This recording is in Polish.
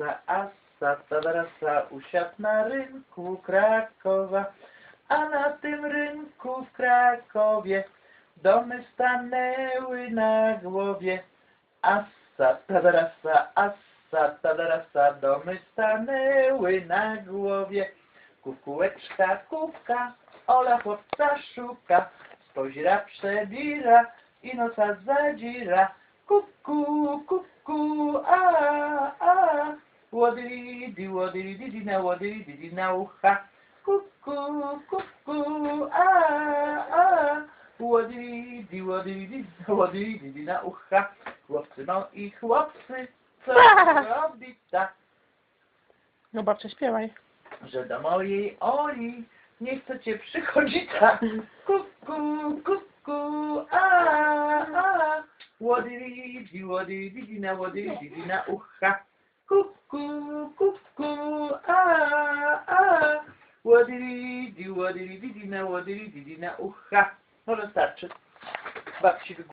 tadarasa, assa, tadarasa, usiadł na rynku Krakowa, a na tym rynku w Krakowie domy stanęły na głowie. Assa, tadarasa, assa, tadarasa, domy stanęły na głowie. Kukułeczka, kubka, Ola chłopca szuka, spojrzira, przebira i nosa zadzira. Kuku, kuku, a, na na ucha. Kuku, kuku, a, a, didi na łodyli, didi na ucha. Chłopcy no i chłopcy, co robi tak, No babcia śpiewaj. że do mojej Oli nie chcecie przychodzić tak. Kuku, kuku, a, a, łodyli, łodyli, na łodyli, na ucha. Kuku, kuku, a, a, łodyli, łodyli, na łodyli, na ucha. No wystarczy. Babci